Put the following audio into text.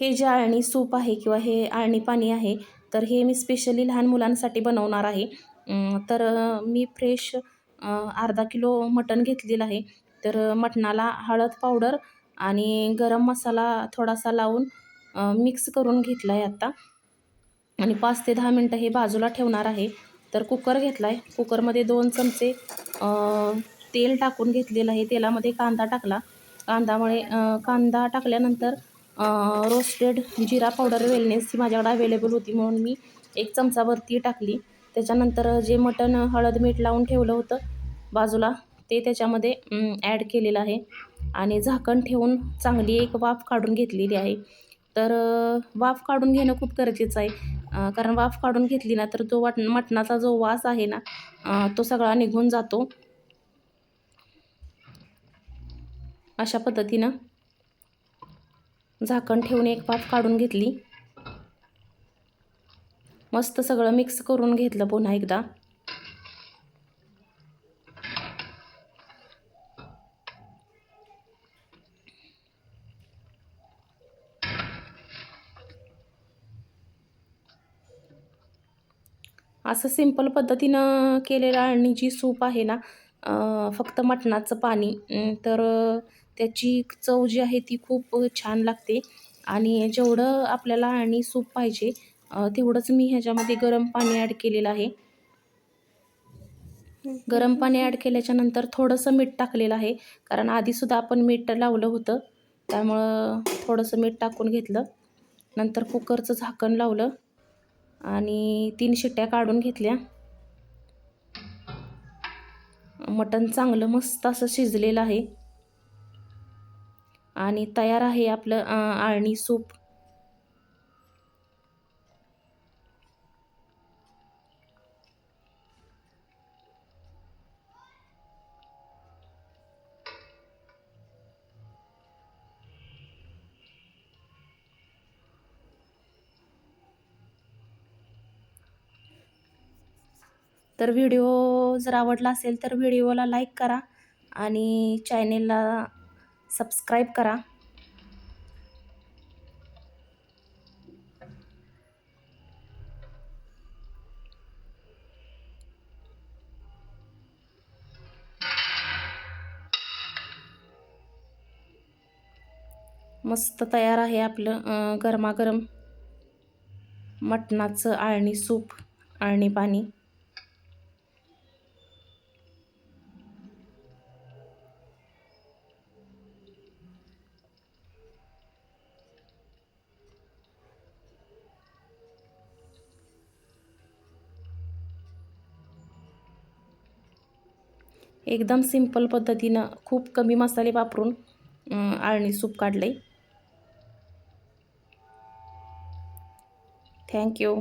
हे जे आळणी सूप आहे किंवा हे आळणी पाणी आहे तर हे मी स्पेशली लहान मुलांसाठी बनवणार आहे. तर मी फ्रेश अर्धा किलो मटण घेतलेलं आहे. तर मटणाला हळद पावडर आणि गरम मसाला थोडासा लावून मिक्स करून घेतला आहे आत्ता आणि पाच ते दहा मिनटं हे बाजूला ठेवणार आहे. तर कुकर घेतला आहे कुकरमध्ये दोन चमचे तेल टाकून घेतलेलं आहे. तेलामध्ये कांदा टाकला. कांदामुळे कांदा टाकल्यानंतर रोस्टेड जिरा पावडर वेलनेस ही माझ्याकडे अवेलेबल होती म्हणून मी एक चमचावरती टाकली. त्याच्यानंतर जे मटण हळद मीठ लावून ठेवलं होतं बाजूला ते त्याच्यामध्ये ॲड केलेलं आहे. आणि झाकण ठेवून चांगली एक वाफ काढून घेतलेली आहे. तर वाफ काढून घेणं खूप गरजेचं आहे. कारण वाफ काढून घेतली ना तर तो वाट मटणाचा जो वास आहे ना तो सगळा निघून जातो. अशा पद्धतीनं झाकण ठेवून एक पाप काढून घेतली. मस्त सगळं मिक्स करून घेतलं पुन्हा एकदा. असं सिंपल पद्धतीनं केलेलं आणि जी सूप आहे ना फक्त मटणाचं पाणी तर त्याची चव जी आहे ती खूप छान लागते. आणि जेवढं आपल्याला आणि सूप पाहिजे तेवढंच मी ह्याच्यामध्ये गरम पाणी ॲड केलेलं आहे. गरम पाणी ॲड केल्याच्यानंतर थोडंसं मीठ टाकलेलं आहे. कारण आधीसुद्धा आपण मीठ लावलं होतं. त्यामुळं थोडंसं मीठ टाकून घेतलं. नंतर कुकरचं झाकण लावलं. आणि तीन शिट्ट्या काढून घेतल्या. मटण चांगलं मस्त असं शिजलेलं आहे. आणि तयार आहे आपलं आळणी सूप. तर व्हिडिओ जर आवडला असेल तर व्हिडिओला लाईक करा आणि चॅनेलला सबस्क्राईब करा. मस्त तयार आहे आपलं गरमागरम मटणाचं आळणी सूप आळणी पाणी. एकदम सिंपल पद्धतीनं खूप कमी मसाले वापरून आळणी सूप काढले थँक्यू